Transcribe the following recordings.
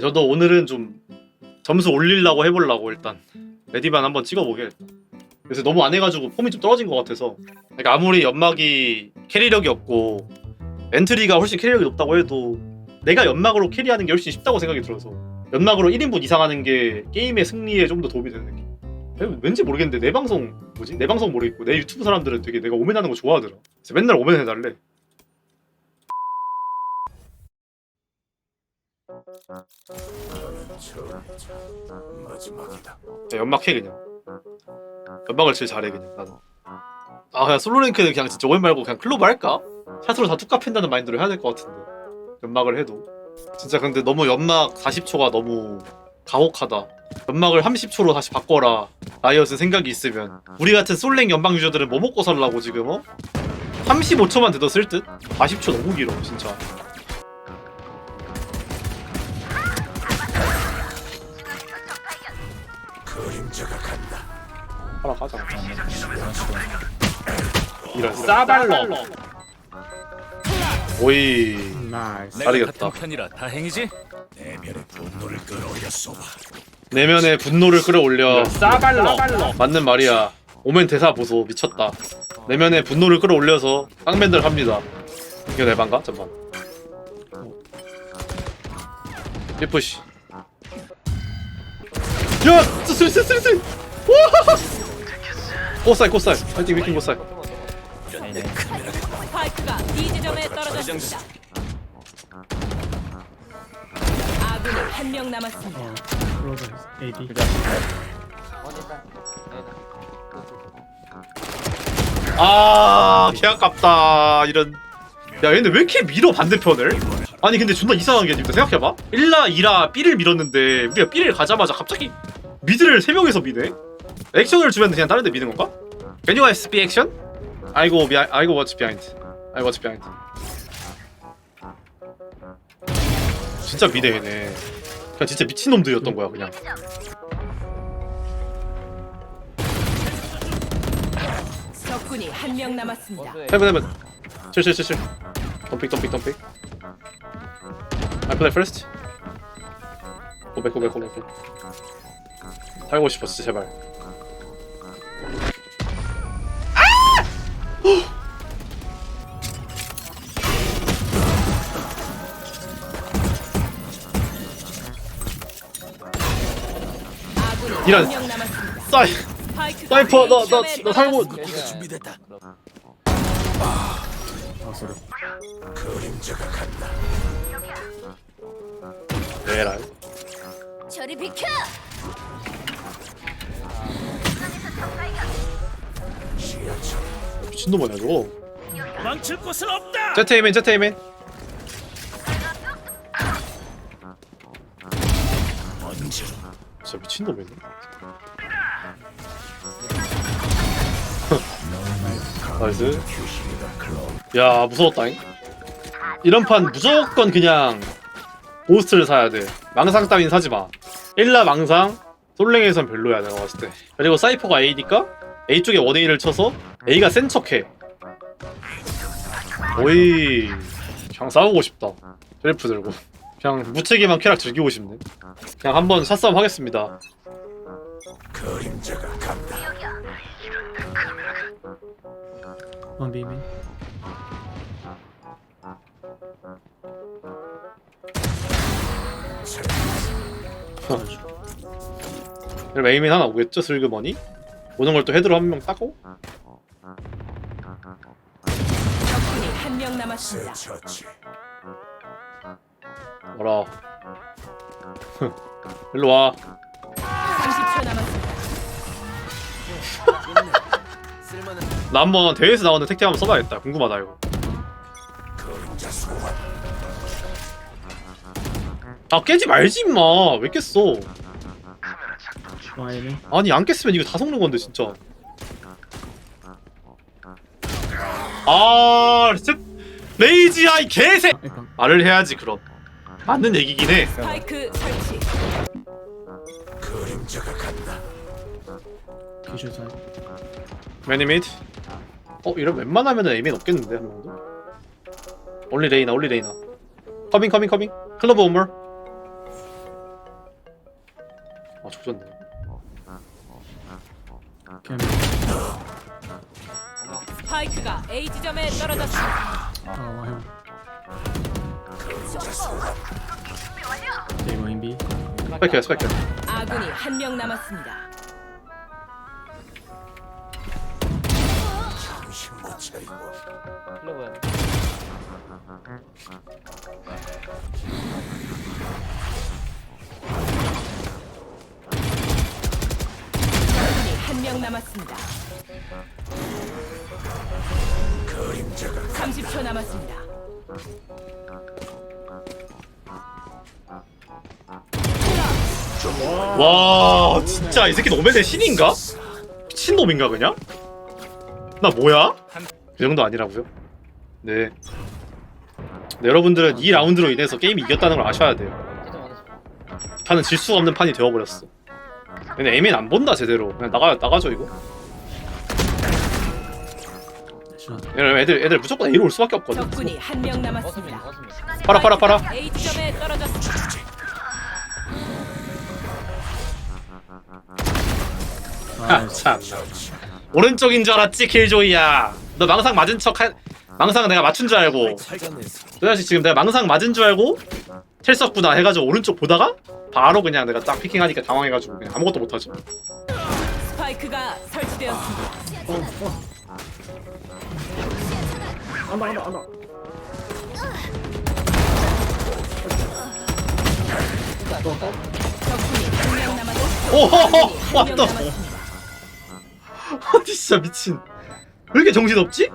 저도 오늘은 좀 점수 올리려고 해보려고 일단 레디반 한번 찍어보게. 그래서 너무 안 해가지고 폼이 좀 떨어진 것 같아서. 그러니까 아무리 연막이 캐리력이 없고 엔트리가 훨씬 캐리력이 높다고 해도 내가 연막으로 캐리하는 게 훨씬 쉽다고 생각이 들어서 연막으로 1인분 이상 하는 게 게임의 승리에 좀 더 도움이 되는 느낌. 왜- 왠지 모르겠는데 내 방송 뭐지? 내 방송 모르겠고 내 유튜브 사람들은 되게 내가 오멘 하는 거 좋아하더라. 그래서 맨날 오멘 해달래 마지막이다. 야, 연막 해 그냥 연막을 제일 잘해 그냥 나는 아 그냥 솔로 랭크는 그냥 진짜 오멘 말고 그냥 클로브 할까? 샷으로 다 툭카 팬다는 마인드로 해야 될 것 같은데 연막을 해도 진짜 근데 너무 연막 40초가 너무 가혹하다 연막을 30초로 다시 바꿔라 라이엇은 생각이 있으면 우리 같은 솔랭 연방 유저들은 뭐 먹고 살라고 지금 어? 35초만 돼도 쓸 듯? 40초 너무 길어 진짜 하나 가자 이런 싸발로 오이 나이스. 내가 잘이겼다. 같은 편이라 다행이지. 내면의 분노를 끌어올렸어. 내면의 분노를 끌어올려 싸발로 맞는 말이야 오멘 대사 보소 미쳤다 내면의 분노를 끌어올려서 깡맨들 합니다 이거 내 반가? 잠만 예쁘시 야! 쓰리 쓰리 쓰리 쓰리 와! 꽃살 꽃살 파이팅 위킹 꽃살 스파이크가 B 지점에 떨어졌습니다. 아군이 한 명 남았습니다. 어, AD. 아 개아깝다 이런 야 얘네 왜 이렇게 밀어 반대편을? 아니 근데 존나 이상한 게 지금 생각해봐 1라 2라 B를 밀었는데 우리가 B를 가자마자 갑자기 미드를 3명에서 미네 액션을 주면 그냥 다른 데 미는 건가? Can you guys be action? I go, behi- I go watch behind. I watch behind. 진짜 미네 얘네. 그냥 진짜 미친 놈들이었던 거야 그냥. 적군이 한 명 남았습니다. 헤븐 헤븐 칠칠칠칠 덤픽 덤픽 덤픽 I play first. 고백 고백 고백 살고 싶어 진짜 제발 이 이런. 사이 사이퍼, 너- 너- 너 살고- 떨어졌습니다. 준비됐다. 아, 소리. 그림자가 간다. 에라이 저리 비켜! 지하철. 미친놈 아니야 저거 망칠 곳은 없다. 제트이맨 제트이맨 미친놈이네. 나이스. 야 무서웠다잉. 이런 판 무조건 그냥 고스트를 사야 돼. 망상 따윈 사지마. 1라 망상 솔랭에선 별로야 내가 봤을 때. 그리고 사이퍼가 A니까 A 쪽에 원A를 쳐서 A가 센 척해. 오이 그냥 싸우고 싶다. 셀프 들고 그냥 무책임한 쾌락 즐기고 싶네 그냥 한번 샷싸움 하겠습니다 그림자가 간다. 원 비밀. 그럼 에이민 하나 오겠죠 슬그머니? 오는 걸 또 헤드로 한 명 따고 적군이 한 명 남았습니다. 처치. 뭐라 일로 와 30초 남았습니다. 나 한번 대회에서 나오는 택틱 한번 써봐야겠다. 궁금하다 이거. 아 깨지 말지 임마. 왜 깼어? 아니 안 깼으면 이거 다 속는 건데 진짜. 아 진짜 레이지야 이 개새. 아, 일단 말을 해야지 그럼. 맞는 얘기긴 해. 스파이크 설치. 그림자가 간다. 기술 사이. 매니메이트. 어 이런 웬만하면 에이민 없겠는데 한 명도. 올리 레이나 올리 레이나. 커밍 커밍 커밍. 클로브 오머. 아 조졌네 캠. 스파이크가 A 지점에 떨어졌습니다. 아와 인비. 스파이크야 스파이크야 아군이 한 명 남았습니다. 정신 못 차리고 적군이 한 명 남았습니다. 그림자가 30초 남았습니다. 와 진짜 이 새끼 노벨의 신인가? 미친놈인가 그냥? 나 뭐야? 그 정도 아니라고요? 네. 네, 여러분들은 이 라운드로 인해서 게임이 이겼다는 걸 아셔야 돼요 판은 질 수가 없는 판이 되어버렸어 근데 에이맨 안 본다 제대로 그냥 나가, 나가죠 이거. 왜냐면 애들, 애들 무조건 A로 올 수밖에 없거든 적군이 한 명 남았습니다. 팔아 팔아 팔아 A 지점에 떨어졌습니다. 아 참 오른쪽인 줄 알았지 킬조이야 너 망상 맞은 척 한... 망상 내가 맞춘 줄 알고 저 자식 지금 내가 망상 맞은 줄 알고 텔 썼구나 해가지고 오른쪽 보다가 바로 그냥 내가 딱 피킹하니까 당황해가지고 그냥 아무것도 못하죠 스파이크가 설치되었습니다. 안다 안다 안다. 적군이 한명 남았습니다. 오호호 한명 왔다 남았습니다. 아니 진짜 미친 왜 이렇게 정신 없지?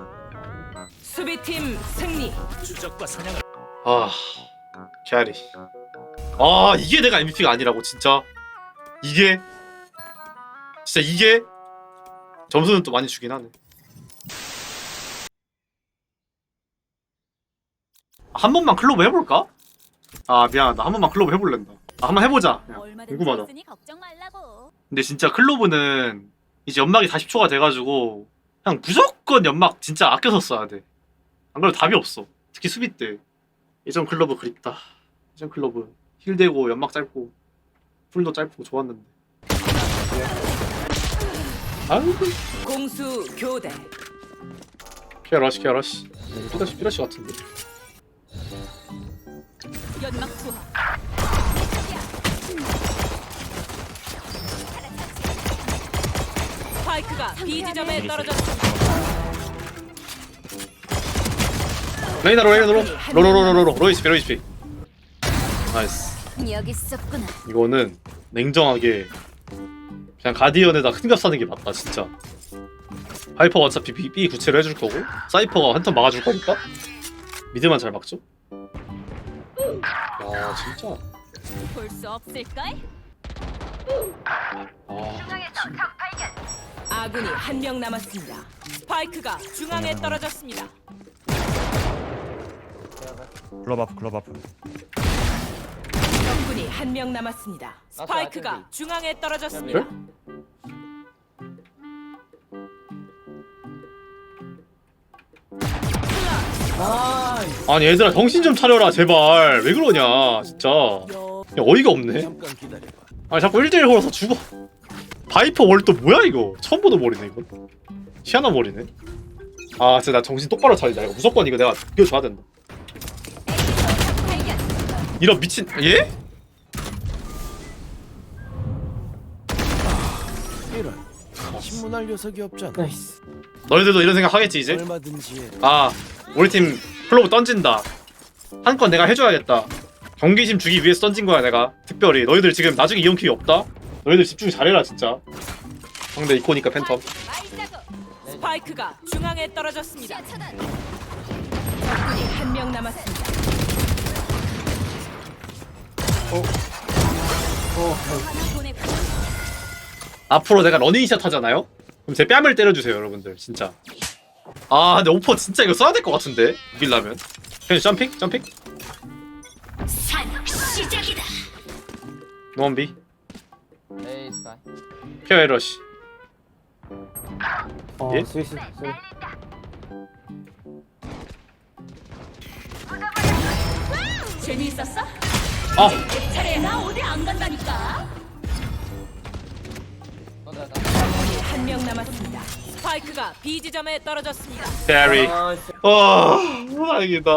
수비팀 승리. 추적과 사냥을 아 개아리 아 이게 내가 MVP가 아니라고 진짜 이게 진짜 이게 점수는 또 많이 주긴 하네 한 번만 클로브 해볼까? 아 미안하다 한 번만 클로브 해볼랜다 아, 한번 해보자 그냥. 궁금하다. 근데 진짜 클로브는 이제 연막이 40초가 돼가지고 그냥 무조건 연막 진짜 아껴서 써야 돼. 안 그러면 답이 없어. 특히 수비 때. 예전 클로브 그립다. 예전 클로브 힐 되고 연막 짧고 풀도 짧고 좋았는데. 아이고 공수 교대. 피아러시 피아러시. 피아러시 피아러시 같은데. 연막 투하. 스파이크가 B 지점에 떨어졌습니다. 레이나 레이나 로 로로로로로 로이스피 로이스피. 나이스. 여기 있었구나. 이거는 냉정하게 그냥 가디언에다 큰 값 사는 게 맞다 진짜 하이퍼가 어차피 B, B 구체로 해줄 거고 사이퍼가 한 턴 막아줄 거니까 미드만 잘 막죠 야 진짜 볼 수 없을까? 아 아군이 한 명 남았습니다. 스파이크가 중앙에 떨어졌습니다. 글럽 아프 글럽 아프 적군이 한 명 남았습니다. 스파이크가 중앙에 떨어졌습니다. 아니 얘들아 정신 좀 차려라 제발 왜 그러냐 진짜 야, 어이가 없네 잠깐 기다려봐 아니 자꾸 1대1 걸어서 죽어 바이퍼 월 또 뭐야 이거? 처음 보는 머리네 이거. 희한한 머리네. 아 진짜 나 정신 똑바로 차리자. 이거 무조건 이거 내가 이겨줘야 된다. 이런 미친 예? 이런 신문할 녀석이 없잖아. 나이스. 너희들도 이런 생각 하겠지 이제? 얼마든지 해. 아 우리 팀 플로우 던진다. 한 건 내가 해줘야겠다. 경기심 주기 위해서 던진 거야 내가. 특별히. 너희들 지금 나중에 이용 기회 없다 너희들 집중 잘해라 진짜 상대 이코니까 팬텀 스파이크가 중앙에 떨어졌습니다. 적군이 한 명 남았습니다. 앞으로 내가 러닝샷 하잖아요? 그럼 제 뺨을 때려주세요 여러분들 진짜 아 근데 오퍼 진짜 이거 써야 될 것 같은데 이기려면 그냥 점핑? 점핑? 시작이다. 노원비 에이 스카이 피어 에러시 어 예? 스위스. 스위. 재미있었어? 아! 차례 나 어디 안 간다니까. 한명 남았습니다. 스파이크가 B 지점에 떨어졌습니다. 캐리 와 다행이다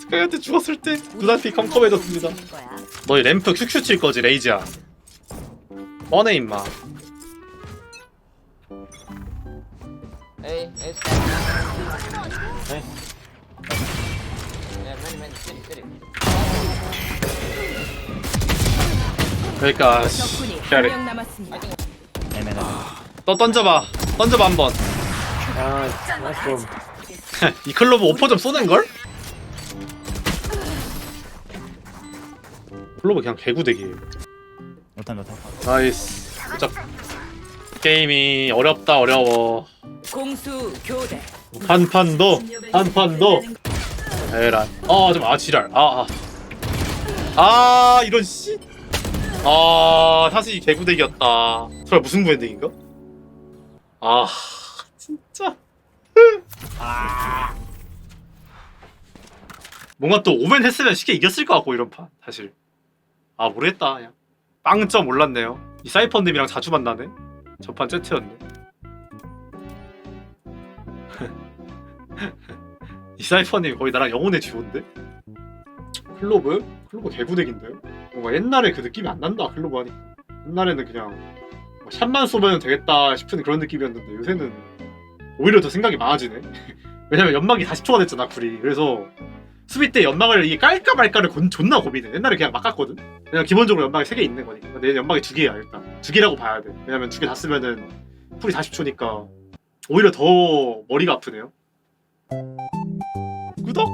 스카이한테 죽었을 때 눈앞이 컴컴해졌습니다 너희 램프 큐큐 칠 거지 레이지야 뻔해 임마. city, city. 그러니까 씨, 적군이 한 캐리 명 남았습니다. 애매하다. 또 던져봐. 던져봐 한번. 이 클로브 오퍼 좀 쏘는걸? 클로브 그냥 개구대기예요 못한 못한 나이스. 진짜 게임이 어렵다 어려워. 공수 교대. 한 판도 한 판도. 에라 아좀아 지랄. 아아. 아, 이런 씨아 사실 개구대기였다. 설마 무슨 구엔딩인가? 아 진짜. 아. 뭔가 또 오벤 했으면 쉽게 이겼을 것 같고 이런 판 사실. 아 모르겠다 그냥 빵점 올랐네요 이 사이펀님이랑 자주 만나네 저판 세트였네 이 사이퍼님 거의 나랑 영혼의 듀오인데? 클로브? 클로브 개구덱인데요? 뭔가 옛날에 그 느낌이 안 난다 클로브 하니까 옛날에는 그냥 뭐 샷만 쏘면 되겠다 싶은 그런 느낌이었는데 요새는 오히려 더 생각이 많아지네 왜냐면 연막이 40초가 됐잖아 쿨이 그래서 수비 때 연막을 이게 깔까 말까를 곤- 존나 고민해. 옛날에 그냥 막 깠거든? 그냥 기본적으로 연막이 3개 있는 거니까. 내 연막이 2개야 일단. 2개라고 봐야 돼. 왜냐면 2개 다 쓰면은 쿨이 40초니까 오히려 더 머리가 아프네요. 구독